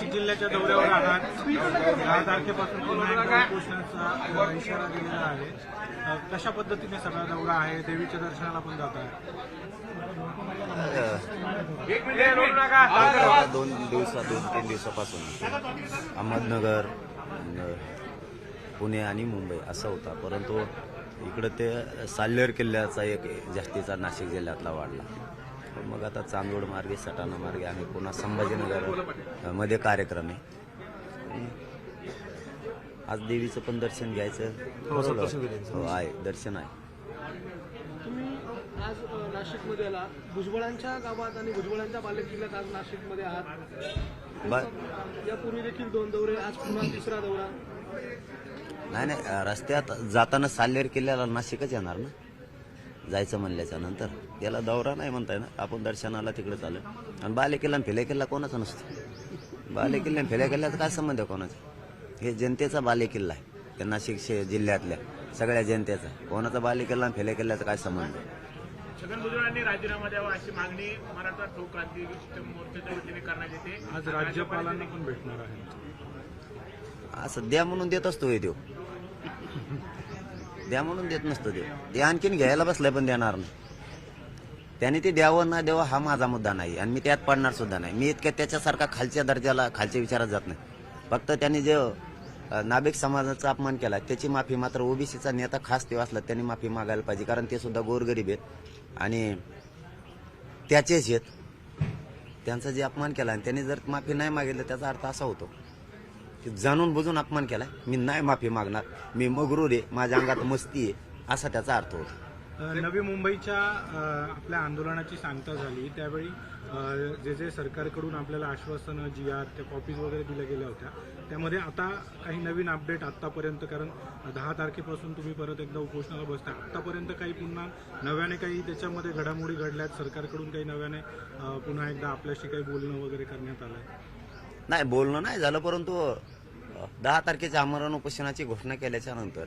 नाशिक जिल्ह्याच्या दौऱ्यावर आहात. दहा तारखेपासून पुन्हा एकदा उपोषणाचा इशारा दिलेला आहे. कशा पद्धतीने सगळा दौरा आहे? देवीच्या दर्शनाला पण जात आहे दोन दिवसा दोन तीन दिवसापासून अहमदनगर पुणे आणि मुंबई असा होता. परंतु इकडं ते साल्लेर किल्ल्याचा एक जास्तीचा नाशिक जिल्ह्यातला वाढला. मग आता चांदोड मार्गे सटाणा मार्गे आणि पुन्हा संभाजीनगरमध्ये कार्यक्रम आहे. आज देवीचं पण दर्शन घ्यायचं. ठरवलं. हो आहे. दर्शन आहे. तुम्ही आज नाशिकमध्ये आला. भुजबळांच्या गावात आणि भुजबळांच्या बालेकिल्ल्यात आज नाशिकमध्ये आहात. यापूर्वी देखील दोन दौरे आज पुन्हा तिसरा दौरा. नाही नाही रस्त्यात जाताना साल्हेर किल्ल्याला नाशिकच येणार ना? जायचं म्हणल्याच्या नंतर. याला दौरा नाही म्हणताय ना. आपण दर्शनाला तिकडे चालू आणि बाले किल्ला फेले किल्ला कोणाचा नसतो? बाले किल्ला फेल्या किल्ल्याचा काय संबंध आहे कोणाचा? हे जनतेचा बाले किल्ला आहे. त्या नाशिक शे- जिल्ह्यातल्या सगळ्या जनतेचा. कोणाचा बाले किल्ला आणि फेल्या किल्ल्याचा काय संबंध आहे? छगन भुजबळांनी राजीनामा द्यावा अशी मागणी मराठा ठोक क्रांती मोर्चाच्या वतीने करण्यात येते. आज राज्यपालांना पण भेटणार आहे. असं द्या म्हणून देत असतो हे देव. द्या म्हणून देत नसतो देव. ते आणखीन घ्यायला बसलाय पण देणार नाही. त्याने ते द्यावं ना द्यावं हा माझा मुद्दा नाही आणि मी त्यात पडणार सुद्धा नाही. मी इतक्या त्याच्यासारखा खालच्या दर्जाला खालच्या विचारात जात नाही. फक्त त्यांनी जे नाभिक समाजाचा अपमान केला त्याची माफी मात्र ओबीसीचा नेता खास ते असला त्यांनी माफी मागायला पाहिजे कारण ते सुद्धा गोरगरीब आहेत. आणि त्याचेच आहेत. त्यांचा जे अपमान केला आणि त्यांनी जर माफी नाही मागितलं त्याचा अर्थ असा होतो की जाणून बुजून अपमान केला मी नाही माफी मागणार मी मगरूर आहे माझ्या अंगात मस्ती आहे असा त्याचा अर्थ होतो. नवी मुंबईच्या आपल्या आंदोलनाची सांगता झाली. त्यावेळी जे जे सरकारकडून आपल्याला आश्वासनं जी आहेत त्या कॉपीज वगैरे दिल्या गेल्या होत्या त्यामध्ये आता काही नवीन अपडेट आतापर्यंत कारण दहा तारखेपासून तुम्ही परत एकदा उपोषणाला बसता. आतापर्यंत काही पुन्हा नव्याने काही त्याच्यामध्ये घडामोडी घडल्यात सरकारकडून काही नव्याने पुन्हा एकदा आपल्याशी काही बोलणं वगैरे करण्यात आलंय? नाही बोलणं नाही झालं परंतु दहा तारखेच्या आमरण उपोषणाची घोषणा केल्याच्यानंतर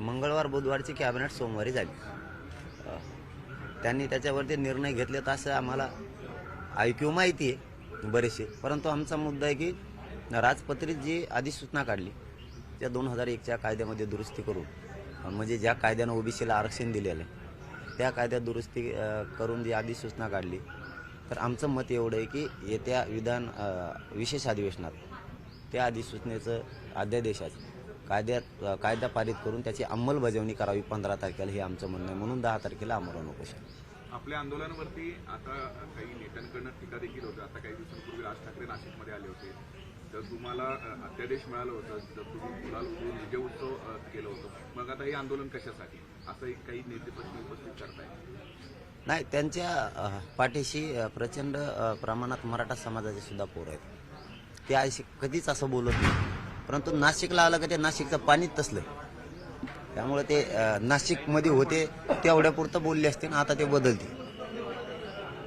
मंगळवार बुधवारची कॅबिनेट सोमवारी झाली. त्यांनी त्याच्यावरती निर्णय घेतले तर असं आम्हाला ऐक्यू माहिती आहे बरेचसे. परंतु आमचा मुद्दा आहे की राजपत्रित जी अधिसूचना काढली त्या दोन हजार एकच्या कायद्यामध्ये दुरुस्ती करून म्हणजे ज्या कायद्यानं ओबीसीला आरक्षण दिलेलं आहे त्या कायद्यात दुरुस्ती करून जी अधिसूचना काढली तर आमचं मत एवढं आहे की येत्या विधान विशेष अधिवेशनात त्या अधिसूचनेचं अध्यादेशाचं कायद्यात कायदा पारित करून त्याची अंमलबजावणी करावी पंधरा तारखेला हे आमचं म्हणणं आहे. म्हणून दहा तारखेला आमरण उपोषण आपल्या आंदोलनावरती आता काही नेत्यांकडनं टीका देखील होतं. आता काही दिवसांपूर्वी राज ठाकरे नाशिकमध्ये आले होते. तर तुम्हाला अध्यादेश मिळालं होतं. तर तुम्ही गुलाल उडवून विजय उत्सव केलं होतं. मग आता हे आंदोलन कशासाठी? असं एक काही नेते प्रश्न उपस्थित करताय. नाही त्यांच्या पाठीशी प्रचंड प्रमाणात मराठा समाजाचे सुद्धा पोर आहेत. ते अशी कधीच असं बोलत नाही. परंतु नाशिकला आलं का ते नाशिकचं पाणीच तसलं त्यामुळे ते नाशिकमध्ये होते तेवढ्यापुरतं बोलले असते ना आता ते बदलते.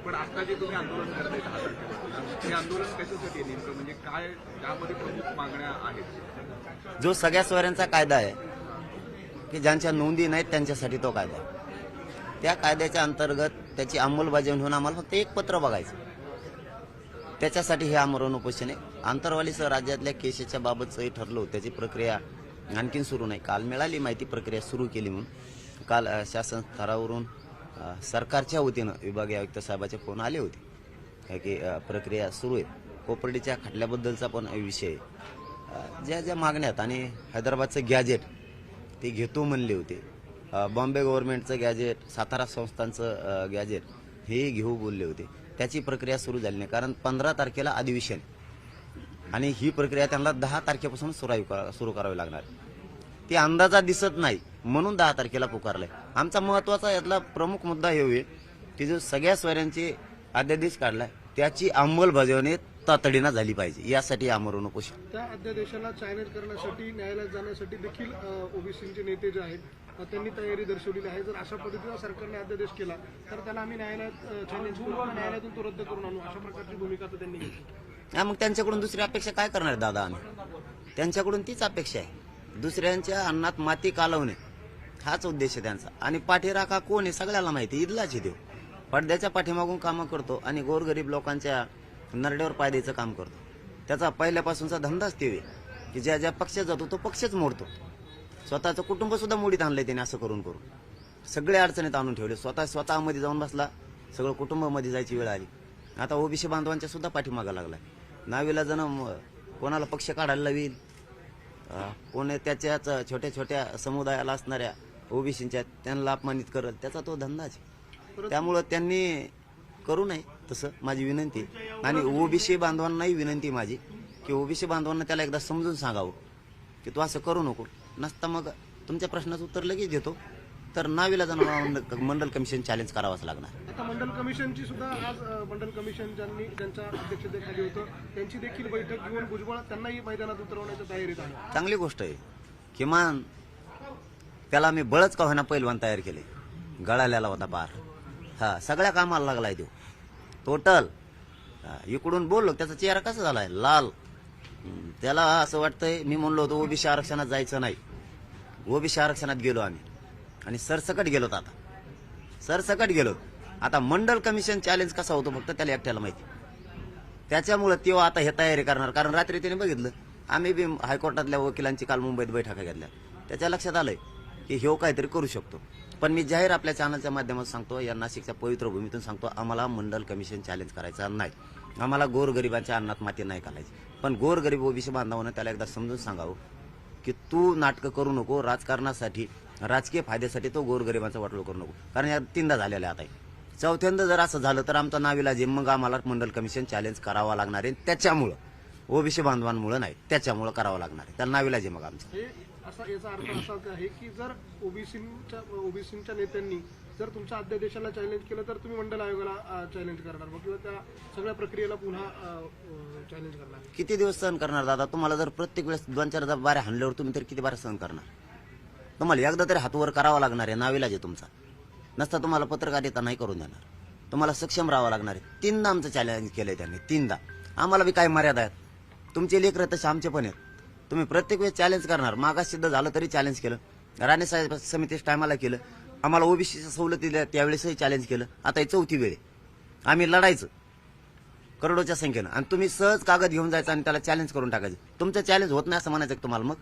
पण आता जे तुम्ही आंदोलन करताय दहा तारखेपासून आंदोलन कशासाठी आहे नेमकं? म्हणजे काय त्यामध्ये प्रमुख मागण्या आहेत? जो सगळ्या सोयऱ्यांचा कायदा आहे की ज्यांच्या नोंदी नाहीत त्यांच्यासाठी तो कायदा आहे. त्या कायद्याच्या अंतर्गत त्याची अंमलबजावणी होऊन आम्हाला फक्त एक पत्र बघायचं. त्याच्यासाठी हे आमरण उपोषण आहे. आंतरवालीसह राज्यातल्या केसेसच्या बाबतचंही ठरलं. त्याची प्रक्रिया आणखीन सुरू नाही. काल मिळाली माहिती प्रक्रिया सुरू केली म्हणून. काल शासन स्तरावरून सरकारच्या वतीनं विभागीय आयुक्त साहेबाचे फोन आले होते. की प्रक्रिया सुरू आहे. कोपर्डीच्या खटल्याबद्दलचा पण विषय ज्या ज्या मागण्यात आणि हैदराबादचं गॅजेट ते घेतो म्हणले होते. बॉम्बे गव्हर्नमेंटचं गॅजेट सातारा संस्थांचं गॅजेट हे घेऊ बोलले होते. त्याची प्रक्रिया सुरू झाली नाही. कारण पंधरा तारखेला अधिवेशन आणि ही प्रक्रिया त्यांना दहा तारखेपासून सुरू सुरू करावी लागणार. ती अंदाजा दिसत नाही म्हणून दहा तारखेला पुकारलंय. आमचा महत्त्वाचा यातला प्रमुख मुद्दा हे होईल की जो सगळ्या स्वरांची अध्यादेश काढलाय त्याची अंमलबजावणी तातडीनं झाली पाहिजे. यासाठी आमरण उपोषण त्या अध्यादेशाला चॅलेंज करण्यासाठी न्यायालयात जाण्यासाठी देखील ओबीसीचे नेते जे आहेत त्यांनी तयारी दर्शवलेली आहे. जर अशा पद्धतीचा सरकारने अध्यादेश केला तर त्याला आम्ही न्यायालयात चॅलेंज करू न्यायालयातून तो रद्द करून आणू. अशा प्रकारची भूमिका त्यांनी घेतली. हा मग त्यांच्याकडून दुसरी अपेक्षा काय करणार दादा आम्ही? त्यांच्याकडून तीच अपेक्षा आहे. दुसऱ्यांच्या अन्नात माती कालवणे. हाच उद्देश आहे त्यांचा. आणि पाठीराखा कोण आहे सगळ्याला माहिती इदलाच देव. पडद्याच्या पाठीमागून कामं करतो आणि गोरगरीब लोकांच्या नरड्यावर पाय द्यायचं काम करतो. त्याचा पहिल्यापासूनचा धंदाच ते आहे की ज्या ज्या पक्षात जातो तो पक्षच मोडतो. स्वतःचं कुटुंब सुद्धा मोडीत आणलंय त्याने असं करून करून. सगळे अडचणीत आणून ठेवले. स्वतः स्वतःमध्ये जाऊन बसला सगळं कुटुंबामध्ये जायची वेळ आली. आता ओबीसी बांधवांच्या सुद्धा पाठीमागा लागलाय. नावीला जण कोणाला पक्ष काढायला लावील कोण कोणी त्याच्याच छोट्या छोट्या समुदायाला असणाऱ्या ओबीसीच्या त्यांना अपमानित करत त्याचा तो धंदाच त्यामुळं त्यांनी करू नये तसं माझी विनंती आणि ओबीसी बांधवांनाही विनंती माझी की ओबीसी बांधवांना त्याला एकदा समजून सांगावं की तू असं करू नको. नसता मग तुमच्या प्रश्नाचं उत्तर लगेच देतो. तर नावीला जाणं मंडल कमिशन चॅलेंज करावंच लागणार. आता मंडल कमिशनची सुद्धा आज अ, मंडल कमिशन ज्यांनी ज्यांच्या अध्यक्षतेखाली होतं त्यांची देखील बैठक घेऊन भुजबळ त्यांनाही मैदानात उतरवण्याच्या तयारीत आहे. चांगली गोष्ट आहे. किमान त्याला मी बळच का होईना पैलवान तयार केले. गळाल्याला होता पार. हा सगळ्या कामाला लागलाय तो. टोटल इकडून बोललो त्याचा चेहरा कसा झालाय? लाल. त्याला असं वाटतंय मी म्हणलो होतो ओबीसी आरक्षणात जायचं नाही. ओबीसी आरक्षणात गेलो आम्ही. आणि सरसकट गेलोत आता. सरसकट गेलो आता मंडल कमिशन चॅलेंज कसा होतो फक्त त्याला एकट्याला माहिती. त्याच्यामुळं तेव्हा आता हे तयारी करणार. कारण रात्री त्याने बघितलं आम्ही बी हायकोर्टातल्या वकिलांची काल मुंबईत बैठका घेतल्या. त्याच्या लक्षात आलंय की ह्यो काहीतरी करू शकतो. पण मी जाहीर आपल्या चॅनलच्या माध्यमातून सांगतो या नाशिकच्या पवित्र भूमीतून सांगतो आम्हाला मंडल कमिशन चॅलेंज करायचा नाही. आम्हाला गोरगरिबांच्या अन्नात माती नाही घालायची. पण गोरगरीब ओबीसी बांधवानं त्याला एकदा समजून सांगावं की तू नाटकं करू नको राजकारणासाठी राजकीय फायद्यासाठी तो गोरगरिबांचा वाटोळ करू नको. कारण या तीनदा झालेला आहे आता. चौथ्यांदा जर असं झालं तर आमचा नाविला जे मग आम्हाला मंडल कमिशन चॅलेंज करावा लागणार आहे. त्याच्यामुळं ओबीसी बांधवांमुळे नाही त्याच्यामुळं करावं लागणार आहे. त्याला नाविला जे मग आमचं. असा याचा अर्थ असा आहे की जर ओबीसीच्या ओबीसीच्या नेत्यांनी जर तुमच्या अध्यादेशाला चॅलेंज केलं तर तुम्ही मंडल आयोगाला चॅलेंज करणार मग किंवा त्या सगळ्या प्रक्रियेला पुन्हा चॅलेंज करणार? किती दिवस सहन करणार दादा? तुम्हाला जर प्रत्येक वेळेस दोन चार बाऱ्या हाणल्यावर तुम्ही तर किती बाऱ्या सहन करणार? तुम्हाला एकदा तरी हातवर करावा लागणार आहे नाविलाज आहे तुमचा. नसता तुम्हाला पत्रकारिता नाही करून देणार. तुम्हाला सक्षम राहावं लागणार आहे. तीनदा आमचं चॅलेंज केलंय त्यांनी तीनदा. आम्हाला बी काय मर्यादा आहेत. तुमचे लेकर तसे आमचे पण आहेत. तुम्ही प्रत्येक वेळेस चॅलेंज करणार. मागास सिद्ध झालं तरी चॅलेंज केलं. राणे साहेब समितीच्या टायमाला केलं. आम्हाला ओबीसीच्या सवलती दिल्या त्यावेळेसही चॅलेंज केलं. आता ही चौथी वेळ आम्ही लढायचं. करोडोच्या संख्येनं. आणि तुम्ही सहज कागद घेऊन जायचं आणि त्याला चॅलेंज करून टाकायचं. तुमचं चॅलेंज होत नाही असं म्हणायचं तुम्हाला मग?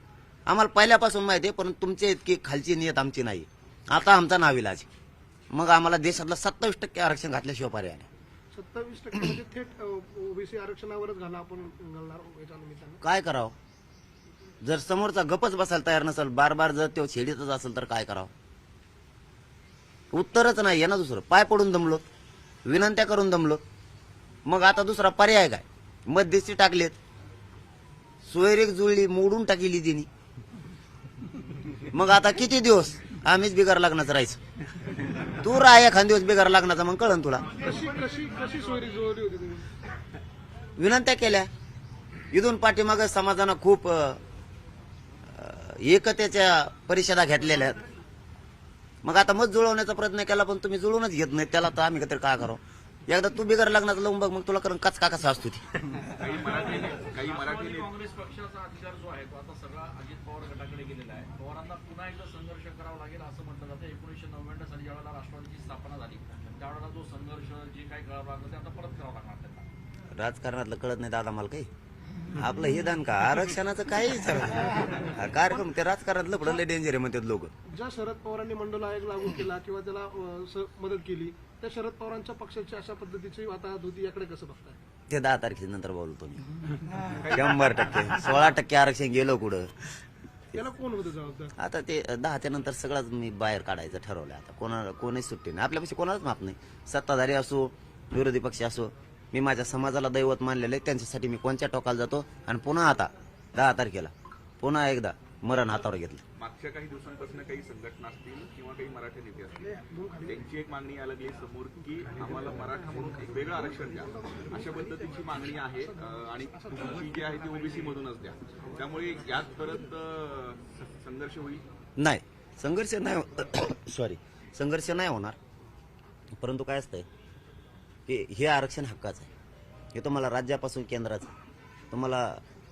आम्हाला पहिल्यापासून माहिती आहे पण तुमची इतकी खालची नियत आमची नाही. आता आमचा नाविलाज मग आम्हाला देशातलं सत्तावीस टक्के आरक्षण घातल्याशिवाय पर्याय नाही. सत्तावीस टक्के म्हणजे थेट ओबीसी आरक्षणावरच घाला आपण घालणार याच्या निमित्तानं. काय करावं? जर समोरचा गपच बसायला तयार नसेल बार बार जर तो छेडीतच असेल तर काय करावं? उत्तरच नाही आहे ना दुसरं. पाय पडून दमलो विनंत्या करून दमलो. मग आता दुसरा पर्याय काय? मध्यस्थी टाकलेत. सोयरेक जुळली मोडून टाकली तिने. मग आता किती दिवस आम्हीच बिगार लग्नाचं राहायचं? तू राह एखाद दिवस बिगार लग्नाचा मग कळन तुला. विनंत्या केल्या. इथून पाठीमाग समाजानं खूप एकतेच्या परिषदा घेतलेल्या आहेत. मग आता मत जुळवण्याचा प्रयत्न केला पण तुम्ही जुळवूनच घेत नाही त्याला तर आम्ही काहीतरी काय करावं? एकदा तू बिगर लग्नाचं लावून बघ मग तुला करून कचका कसा असतो ती. काही मराठी काही मराठी काँग्रेस पक्षाचा अधिकार जो आहे तो आता सगळा अजित पवार गटाकडे गेलेला आहे. पवारांना पुन्हा एकदा संघर्ष करावा लागेल असं म्हटलं जातं. एकोणीसशे नव्याण्णव साली ज्यावेळेला राष्ट्रवादीची स्थापना झाली त्यावेळेला जो संघर्ष जे काही करावं लागलं ते आता परत करावं लागणार त्यांना. राजकारणातलं कळत नाही दादा मला काही. आपलं हे दान का? आरक्षणाचं काही विचार कार्यक्रम ते राजकारणात लपडलं डेंजर आहे म्हणतात लोक. ज्या शरद पवारांनी मंडल आयोग लागू केला किंवा त्याला मदत केली त्या शरद पवारांच्या पक्षाची अशा पद्धतीची वाताहत होती याकडे कसं बघताय? ते दहा तारखेनंतर बोलतो मी शंभर टक्के. सोळा टक्के आरक्षण गेलो कुठं? त्याला कोण होतं जबाबदार? आता ते दहाच्या नंतर सगळंच मी बाहेर काढायचं ठरवलं आता. कोणा कोणीच सुट्टी नाही. आपल्यापेक्षा कोणालाच माफ नाही. सत्ताधारी असो विरोधी पक्ष असो मी माझ्या समाजाला दैवत मानलेलं आहे. त्यांच्यासाठी मी कोणत्या टोकाला जातो? आणि पुन्हा आता दहा तारखेला पुन्हा एकदा मरण हातावर घेतलं. मागच्या काही दिवसांपासून काही संघटना असतील किंवा काही मराठी नेते असतील त्यांची एक मागणी यायला लागली समोर की आम्हाला मराठा म्हणून एक वेगळं आरक्षण द्या. अशा पद्धतीची मागणी आहे आणि तुमची जी आहे ती ओबीसी मधूनच द्या. त्यामुळे यात परत संघर्ष होईल? नाही. संघर्ष नाही सॉरी संघर्ष नाही होणार. परंतु काय असतंय की हे आरक्षण हक्काचं आहे. हे तुम्हाला राज्यापासून केंद्राचं तुम्हाला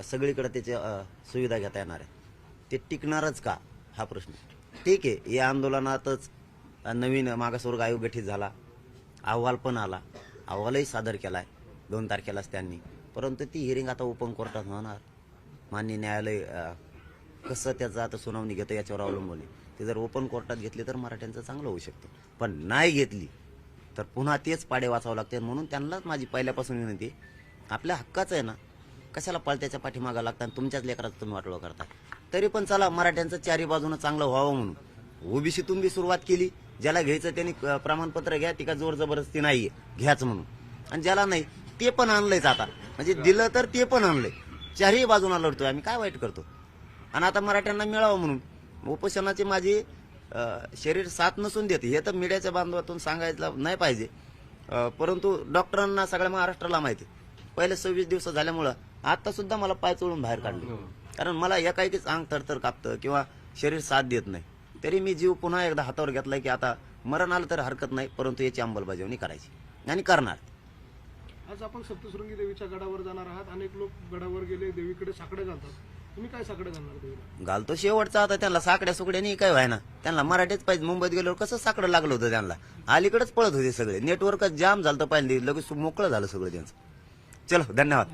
सगळीकडे त्याच्या सुविधा घेता येणार आहे. ते टिकणारच का? हा प्रश्न. ठीक आहे या आंदोलनातच नवीन मागासवर्ग आयोग गठीत झाला. अहवाल पण आला. अहवालही सादर केलाय. दोन तारखेलाच त्यांनी. परंतु ती हिअरिंग आता ओपन कोर्टात होणार. मान्य न्यायालय कसं त्याचं आता सुनावणी घेतं याच्यावर अवलंबून आहे. ते जर ओपन कोर्टात घेतली तर मराठ्यांचं चांगलं होऊ शकतं. पण नाही घेतली तर पुन्हा तेच पाडे वाचावं लागते म्हणून त्यांनाच माझी पहिल्यापासून विनंती आपल्या हक्काचं आहे ना. कशाला पळत्याच्या पाठीमागा लागतात आणि तुमच्याच लेकराचं तुम्ही वाटोळं करता? तरी पण चला मराठ्यांचं चारी बाजूनं चांगलं व्हावं म्हणून. ओबीसीतून बी सुरुवात केली. ज्याला घ्यायचं त्यांनी प्रमाणपत्र घ्या ती का जोर जबरदस्ती नाहीये. घ्याच म्हणून. आणि ज्याला नाही ते पण आणलंयच आता. म्हणजे दिलं तर ते पण आणलंय. चारही बाजूला लढतोय आम्ही. काय वाईट करतो? आणि आता मराठ्यांना मिळावं म्हणून. उपोषणाचे माझे शरीर साथ नसून देते. हे तर मीडियाच्या बांधवातून सांगायचं नाही पाहिजे. परंतु डॉक्टरांना सगळ्या महाराष्ट्राला माहिती पहिले सव्वीस दिवस झाल्यामुळं आता सुद्धा मला पाय चोळून बाहेर काढले. कारण मला एकाएकीच अंग थरथर कापतं किंवा शरीर साथ देत नाही. तरी मी जीव पुन्हा एकदा हातावर घेतलाय की आता मरण आलं तर हरकत नाही परंतु याची अंमलबजावणी करायची. आणि करणार. आज आपण सप्तशृंगी देवीच्या गडावर जाणार आहात. अनेक लोक गडावर गेले देवीकडे साकडे घालतात. तुम्ही काय साकडे घालणार देवीला? घालतो शेवटचा आता त्यांना साकड्या सुकड्यानी काय व्हायना. त्यांना मराठीच पाहिजे. मुंबईत गेल्यावर कसं साकडं लागलं होतं त्यांना? अलीकडेच पळत होते सगळे. नेटवर्कच जाम झालं पाहिजे लगेच मोकळं झालं सगळं त्यांचं. चलो धन्यवाद.